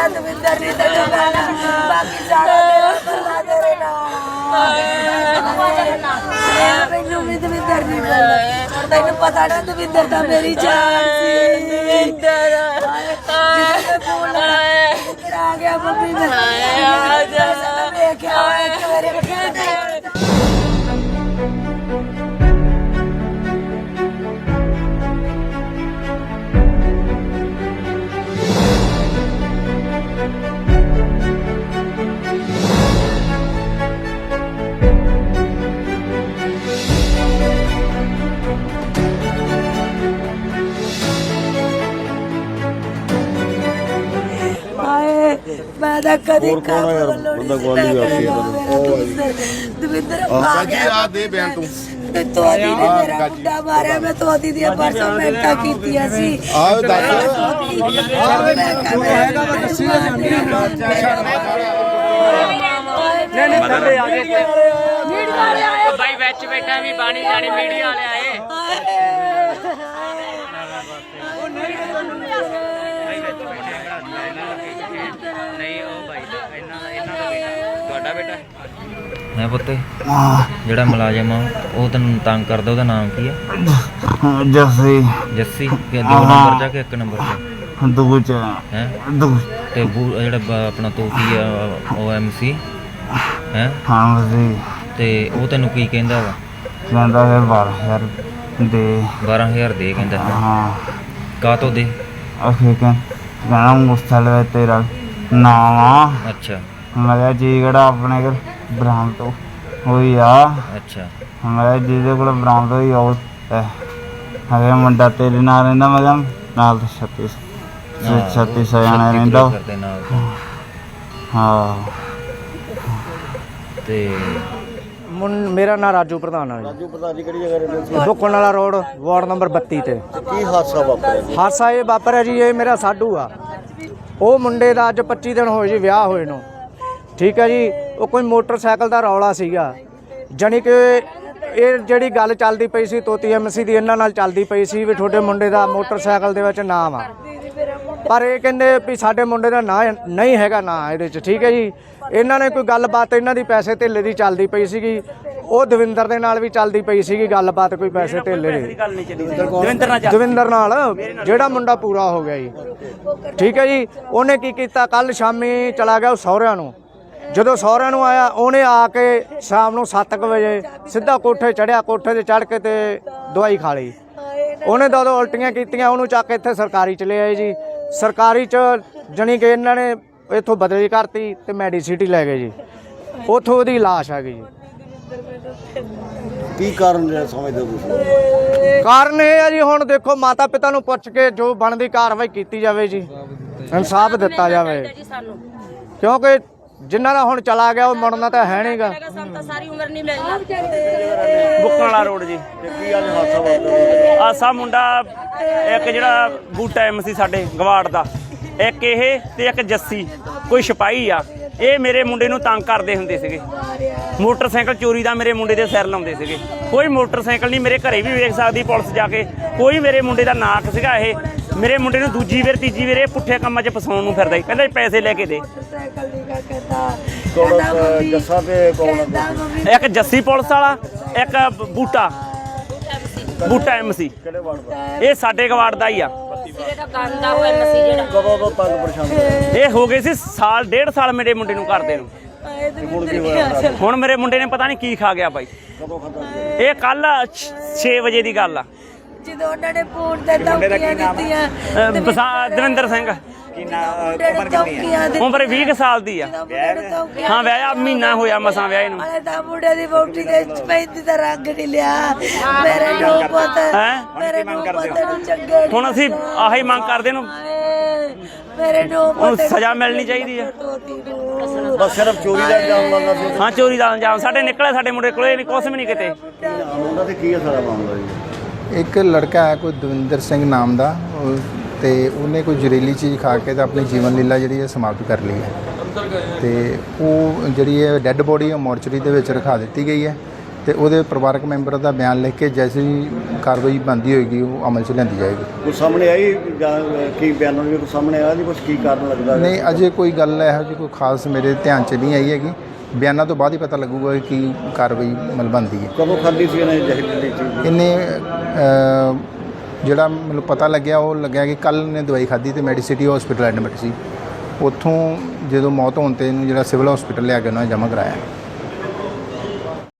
ਮੈਂ ਦਵਿੰਦਰ ਨਹੀਂ ਤੈਨੂੰ ਕਹਿਣਾ ਬਾਕੀ ਸਾਰਾ ਤੇਰਾ ਭਲਾ ਤੇਰੇ ਨਾਲ ਮੈਨੂੰ ਵੀ ਦਵਿੰਦਰ ਨਹੀਂ ਮਿਲਦਾ ਤੈਨੂੰ ਪਤਾ ਨਾ ਦਵਿੰਦਰ ਤਾਂ ਮੇਰੀ ਜਾਨ ਸੀ। ਦਵਿੰਦਰ। ਜਦੋਂ ਫੋਨ ਆ ਗਿਆ ਮੰਮੀ ਮੈਂ ਆ ਜਾ। ਦੇਖਿਆ ਹੋਇਆ ਤਾਂ ਕਦੀ ਹੋਰ ਕੌਣ ਆ ਯਾਰ? ਬੰਦਾ ਗਵਾਂਢੀ ਵੀ ਆਖੀ ਜਾਂਦਾ। ਦਵਿੰਦਰ। ਸਾਜੀ ਆ ਦੇ ਬਿਆਨ ਤੂੰ। ਤੇ ਤੋਦੀ ਨੇ ਮੇਰਾ ਮੁੰਡਾ ਮਾਰਿਆ ਮੈਂ ਤੋਦੀ ਦੀਆਂ ਪਰਸੋਂ ਮਿੰਟਾਂ ਕੀਤੀਆਂ ਸੀ। ਆਹ ਦੱਸ। ਹੈਗਾ ਵਾ ਦੱਸੀ ਬਾਈ ਵਿੱਚ ਬੈਠਾ ਵੀ ਬਾਣੀ ਜਾਣੀ ਮੀਡੀਆ ਵਾਲੇ ਆਏ। ਨਹੀਂ ਉਹ ਬਾਈ ਦਾ ਇਹਨਾਂ ਦਾ ਇਹਨਾਂ ਦਾ ਬੇਟਾ। ਤੁਹਾਡਾ ਬੇਟਾ? ਹੈ ਪੁੱਤੇ ਜਿਹੜਾ ਮੁਲਾਜ਼ਮ ਆ ਉਹ ਤੈਨੂੰ ਤੰਗ ਕਰਦਾ ਉਹਦਾ ਨਾਮ ਕੀ ਹੈ ਜੱਸੀ। ਜੱਸੀ ਕਿ ਦੋ ਨੰਬਰ ਜਾ ਕੇ ਇੱਕ ਨੰਬਰ ਤੇ ਦੂਜ। ਹੈ? ਦੂ ਤੇ ਜਿਹੜਾ ਆਪਣਾ ਤੋਫੀ ਆ ਉਹ ਐਮਸੀ ਹੈ? ਹਾਂ ਸੀ ਤੇ ਉਹ ਤੈਨੂੰ ਕੀ ਕਹਿੰਦਾ ਵਾ? ਕਹਿੰਦਾ ਹੈ ਬਾਰ ਯਾਰ ਦੇ। 12000 ਦੇ ਕਹਿੰਦਾ। ਹਾਂ। ਕਾਤੋਂ ਦੇ? ਅਖੇ ਕਹਿੰ ਕਹਿੰਦਾ ਮੁਸਤਲ ਵਿੱਚ ਤੇਰਾ ਨਾਮ ਆ। ਅੱਛਾ। ਮੈਂ ਕਿਹਾ ਜੀ ਕਿਹੜਾ ਆਪਣੇ ਕੋਲ ਬ੍ਰਾਹਮ ਤੋਂ? ਹੋਈ ਆ। ਅੱਛਾ। ਮੈਂ ਕਿਹਾ ਜਿਹਦੇ ਕੋਲ ਬ੍ਰਾਹਮ ਤੋਂ ਹੀ ਉਹ ਹਵੇ ਮੁੰਡਾ ਤੇਰੇ ਨਾਲ ਰਹਿੰਦਾ ਮੈਂ ਕਿਹਾ ਨਾਲ ਤਾਂ ਛੱਤੀ ਹਾਂ, ਛੱਤੀ ਉਹ ਸੌ ਜਾਣਾ ਛੱਤੀ ਰਹਿੰਦਾ। ਹਾਂ। ਤੇ ਮੁੰ- ਮੇਰਾ ਨਾਮ ਰਾਜੂ ਪ੍ਰਧਾਨ ਹੈ ਰਾਜੂ ਪਤਾ ਨਹੀਂ ਕਿਹੜੀ ਜਗ੍ਹਾ ਰਹਿੰਦੇ ਸੀ ਬੁੱਕਣ ਵਾਲਾ ਰੋਡ ਵਾਰਡ ਨੰਬਰ 32 ਤੇ। ਕੀ ਹਾਦਸਾ ਵਾਪਰਿਆ ਜੀ? ਹਾਦਸਾ ਇਹ ਵਾਪਰਿਆ ਜੀ ਇਹ ਮੇਰਾ ਸਾਡੂ ਆ। ਉਹ ਮੁੰਡੇ ਦਾ ਅੱਜ 25 ਦਿਨ ਹੋਏ ਜੀ ਵਿਆਹ ਹੋਏ ਨੂੰ। ਠੀਕ ਹੈ ਜੀ ਉਹ ਕੋਈ ਮੋਟਰਸਾਈਕਲ ਦਾ ਰੌਲਾ ਸੀਗਾ। ਜਾਣੀ ਕਿ ਇਹ ਜਿਹੜੀ ਗੱਲ ਚੱਲਦੀ ਪਈ ਸੀ ਤੋਤੀ ਐਮਸੀ ਦੀ ਇਹਨਾਂ ਨਾਲ ਚੱਲਦੀ ਪਈ ਸੀ ਵੀ ਤੁਹਾਡੇ ਮੁੰਡੇ ਦਾ ਮੋਟਰਸਾਈਕਲ ਦੇ ਵਿੱਚ ਨਾਮ ਆ। ਪਰ ਇਹ ਕਹਿੰਦੇ ਵੀ ਸਾਡੇ ਮੁੰਡੇ ਦਾ ਨਾਂ ਨਹੀਂ ਹੈਗਾ ਨਾਂ ਇਹਦੇ 'ਚ ਠੀਕ ਹੈ ਜੀ? ਇਹਨਾਂ ਨੇ ਕੋਈ ਗੱਲਬਾਤ ਇਹਨਾਂ ਦੀ ਪੈਸੇ ਧੇਲੇ ਦੀ ਚੱਲਦੀ ਪਈ ਸੀਗੀ। ਉਹ ਦਵਿੰਦਰ ਦੇ ਨਾਲ ਵੀ ਚੱਲਦੀ ਪਈ ਸੀਗੀ ਗੱਲਬਾਤ ਕੋਈ ਪੈਸੇ ਧੇਲੇ ਦੀ। ਦਵਿੰਦਰ ਨਾਲ ਜਿਹੜਾ ਮੁੰਡਾ ਪੂਰਾ ਹੋ ਗਿਆ ਜੀ। ਠੀਕ ਹੈ ਜੀ? ਉਹਨੇ ਕੀ ਕੀਤਾ? ਕੱਲ ਸ਼ਾਮੀ ਚਲਾ ਗਿਆ ਉਹ ਸਹੁਰਿਆਂ ਨੂੰ। ਜਦੋਂ ਸਹੁਰਿਆਂ ਨੂੰ ਆਇਆ ਉਹਨੇ ਆ ਕੇ ਸ਼ਾਮ ਨੂੰ 7:00 ਵਜੇ ਸਿੱਧਾ ਕੋਠੇ ਚੜਿਆ ਕੋਠੇ ਤੇ ਚੜ ਕੇ ਤੇ ਦਵਾਈ ਖਾ ਲਈ। ਉਹਨੇ ਦੋ ਦੋ ਉਲਟੀਆਂ ਕੀਤੀਆਂ ਉਹਨੂੰ ਚੱਕ ਕੇ ਇੱਥੇ ਸਰਕਾਰੀ ਚ ਲੈ ਆਏ ਜੀ। ਸਰਕਾਰੀ ਚ ਜਣੀ ਕਿ ਇਹਨਾਂ ਨੇ ਇੱਥੋਂ ਬਦਲੀ ਕਰਤੀ ਤੇ ਮੈਡੀਸਿਟੀ ਲੈ ਗਏ ਜੀ। ਉੱਥੋਂ ਉਹਦੀ ਲਾਸ਼ ਆ ਗਈ ਜੀ। ਕੀ ਕਾਰਨ ਰਿਹਾ ਸਮਝਦੇ ਹੋ ਤੁਸੀਂ? ਕਾਰਨ ਇਹ ਆ ਜੀ ਹੁਣ ਦੇਖੋ ਮਾਤਾ ਪਿਤਾ ਨੂੰ ਪੁੱਛ ਕੇ ਜੋ ਬਣਦੀ ਕਾਰਵਾਈ ਕੀਤੀ ਜਾਵੇ ਜੀ ਇਨਸਾਫ ਦਿੱਤਾ ਜਾਵੇ। ਕਿਉਂਕਿ ਜਿਨ੍ਹਾਂ ਦਾ ਹੁਣ ਚਲਾ ਗਿਆ ਉਹ ਮੁੜਨਾ ਤਾਂ ਹੈ ਨਹੀਂਗਾ ਸਾਨੂੰ ਤਾਂ ਸਾਰੀ ਉਮਰ ਨਹੀਂ ਮਿਲਣਾ। ਬੁੱਕਣ ਵਾਲਾ ਰੋਡ ਜੀ। ਤੇ ਕੀ ਅੱਜ ਹਾਦਸਾ ਵਾਪਰਿਆ ਆਸਾ ਮੁੰਡਾ ਇੱਕ ਜਿਹੜਾ ਬੂਟਾ ਐਮ ਸੀ ਸਾਡੇ ਗਵਾੜ ਦਾ। ਇੱਕ ਇਹ ਤੇ ਇੱਕ ਜੱਸੀ ਕੋਈ ਸਿਪਾਹੀ ਆ। ਇਹ ਮੇਰੇ ਮੁੰਡੇ ਨੂੰ ਤੰਗ ਕਰਦੇ ਹੁੰਦੇ ਸੀਗੇ। ਮੋਟਰਸਾਈਕਲ ਚੋਰੀ ਦਾ ਮੇਰੇ ਮੁੰਡੇ ਦੇ ਸਿਰ ਲਾਉਂਦੇ ਸੀਗੇ। ਕੋਈ ਮੋਟਰਸਾਈਕਲ ਨਹੀਂ ਮੇਰੇ ਘਰੇ ਵੀ ਵੇਖ ਸਕਦੀ ਪੁਲਿਸ ਜਾ ਕੇ। ਕੋਈ ਮੇਰੇ ਮੁੰਡੇ ਦਾ ਨਾਕ ਸੀਗਾ ਇਹ। ਮੇਰੇ ਮੁੰਡੇ ਨੂੰ ਦੂਜੀ ਵਾਰ ਤੀਜੀ ਵਾਰ ਇਹ ਪੁੱਠੇ ਕੰਮਾਂ 'ਚ ਫਸਾਉਣ ਨੂੰ ਫਿਰਦਾ ਸੀ ਕਹਿੰਦਾ ਜੀ ਪੈਸੇ ਲੈ ਕੇ ਦੇ। ਸਾਈਕਲ ਨਹੀਂ ਕਾ ਕਹਿੰਦਾ ਕੌਣ ਅਹ, ਜੱਸਾ ਤੇ ਕੌਣ ਕਹਿੰਦਾ ਮੰਮੀ ਇੱਕ ਜੱਸੀ ਪੁਲਿਸ ਵਾਲਾ ਇੱਕ ਬੂਟਾ। ਬੂਟਾ ਐਮ ਸੀ। ਕਿਹੜੇ ਵਾਰਡ ਦਾ? ਇਹ ਸਾਡੇ ਗਵਾੜ ਦਾ ਹੀ ਆ। ਕਦੋਂ ਤੰਗ ਪਰੇਸ਼ਾਨ ਹੋਏ? ਇਹ ਹੋ ਗਏ ਸੀ ਸਾਲ ਡੇਢ ਸਾਲ ਮੇਰੇ ਮੁੰਡੇ ਨੂੰ ਕਰਦੇ ਨੂੰ। ਆਏ ਹੁਣ ਮੇਰੇ ਮੁੰਡੇ ਨੇ ਪਤਾ ਨਹੀਂ ਕੀ ਖਾ ਗਿਆ ਬਾਈ। ਕਦੋਂ ਖਤਮ ਇਹ ਕੱਲ 6 ਵਜੇ ਦੀ ਗੱਲ ਆ। ਜਦੋਂ ਉਹਨਾਂ ਨੇ ਫੋਨ ਤੇ ਧਮਕੀਆਂ ਦਿੱਤੀਆਂ ਅਹ ਬਸਾ- ਦਵਿੰਦਰ ਸਿੰਘ। ਕੀ ਨਾਮ ਉਮਰ ਕਿੰਨੀ ਆ? ਉਮਰ 20 ਕੁ ਸਾਲ ਦੀ ਆ। ਹਾਂ ਵਿਆਹ ਮਹੀਨਾ ਹੋਇਆ ਮਸਾਂ ਵਿਆਹ ਨੂੰ। ਅਰੇ ਤਾਂ ਮੁੰਡੇ ਦੀ ਵੋਟੀ ਦੇ ਪੈਂਦੀ ਦਾ ਰੰਗ ਨਹੀਂ ਲਿਆ। ਮੇਰੇ ਨੂੰ ਪੁੱਤ ਹੈਂ? ਮੇਰੇ ਨੂੰ ਪੁੱਤ ਨੂੰ ਚੰਗੇ ਹੁਣ ਅਸੀਂ ਆਹੀ ਮੰਗ ਕਰਦੇ ਨੂੰ। ਮੇਰੇ ਨੂੰ ਉਹਨੂੰ ਪੁੱਤ ਸਜ਼ਾ ਮਿਲਣੀ ਚਾਹੀਦੀ ਆ। ਨੂੰ ਬਸ ਸਿਰਫ ਚੋਰੀ ਦਾ ਇਲਜ਼ਾਮ ਲਾਉਂਦਾ ਸੀ। ਹਾਂ ਚੋਰੀ ਦਾ ਅੰਜਾਮ ਸਾਡੇ ਨਿਕਲੇ ਸਾਡੇ ਮੁੰਡੇ ਕੋਲੇ ਨਹੀਂ ਕੁਛ ਵੀ ਨਹੀਂ ਕਿਤੇ। ਉਹਨਾਂ ਤੇ ਕੀ ਹੈ ਸਾਰਾ ਮਾਮਲਾ ਜੀ? ਇੱਕ ਲੜਕਾ ਹੈ ਕੋਈ ਦਵਿੰਦਰ ਸਿੰਘ ਨਾਮ ਦਾ ਉਹ- ਤੇ ਉਹਨੇ ਕੋਈ ਜ਼ਹਿਰੀਲੀ ਚੀਜ਼ ਖਾ ਕੇ ਤਾਂ ਆਪਣੀ ਜੀਵਨ ਲੀਲਾ ਜਿਹੜੀ ਹੈ ਸਮਾਪਤ ਕਰ ਲਈ ਹੈ। ਤੇ ਉਹ ਜਿਹੜੀ ਹੈ ਡੈੱਡ ਬੋਡੀ ਉਹ ਮੋਰਚਰੀ ਦੇ ਵਿੱਚ ਰਖਾ ਦਿੱਤੀ ਗਈ ਹੈ ਤੇ ਉਹਦੇ ਪਰਿਵਾਰਕ ਮੈਂਬਰ ਦਾ ਬਿਆਨ ਲਿਖ ਕੇ ਜੈਸੀ ਕਾਰਵਾਈ ਬਣਦੀ ਹੋਏਗੀ ਉਹ ਅਮਲ 'ਚ ਲਿਆਂਦੀ ਜਾਏਗੀ। ਕੁਝ ਸਾਹਮਣੇ ਆਈ ਜਾਂ ਕੀ ਬਿਆਨਾਂ ਦੇ ਕੁਝ ਸਾਹਮਣੇ ਆਇਆ ਜੀ ਕੁਝ ਕੀ ਕਾਰਨ ਲੱਗਦਾ? ਨਹੀਂ ਅਜੇ ਕੋਈ ਗੱਲ ਇਹੋ ਜਿਹੀ ਕੋਈ ਖਾਸ ਮੇਰੇ ਧਿਆਨ 'ਚ ਨਹੀਂ ਆਈ ਹੈਗੀ। ਬਿਆਨਾਂ ਤੋਂ ਬਾਅਦ ਹੀ ਪਤਾ ਲੱਗੂਗਾ ਕਿ ਕੀ ਕਾਰਵਾਈ ਅਮਲ ਬਣਦੀ ਹੈ। ਕਦੋਂ ਖਾਦੀ ਸੀ ਇਹਨੇ ਜ਼ਹਿਰੀਲੀ ਚੀਜ਼? ਇਹਨੇ ਜਿਹੜਾ ਮੈਨੂੰ ਪਤਾ ਲੱਗਿਆ, ਉਹ ਲੱਗਿਆ ਕਿ ਕੱਲ ਨੇ ਦਵਾਈ ਖਾਧੀ ਤੇ ਮੈਡੀਸਿਟੀ ਹਸਪੀਟਲ ਐਡਮਿਟ ਸੀ। ਉੱਥੋਂ ਜਦੋਂ ਮੌਤ ਹੋਣ ਤੇ ਇਹਨੂੰ ਜਿਹੜਾ ਸਿਵਲ ਹਸਪੀਟਲ ਲਿਆ ਕੇ ਉਹਨਾਂ ਨੇ ਜਮ੍ਹਾਂ ਕਰਾਇਆ।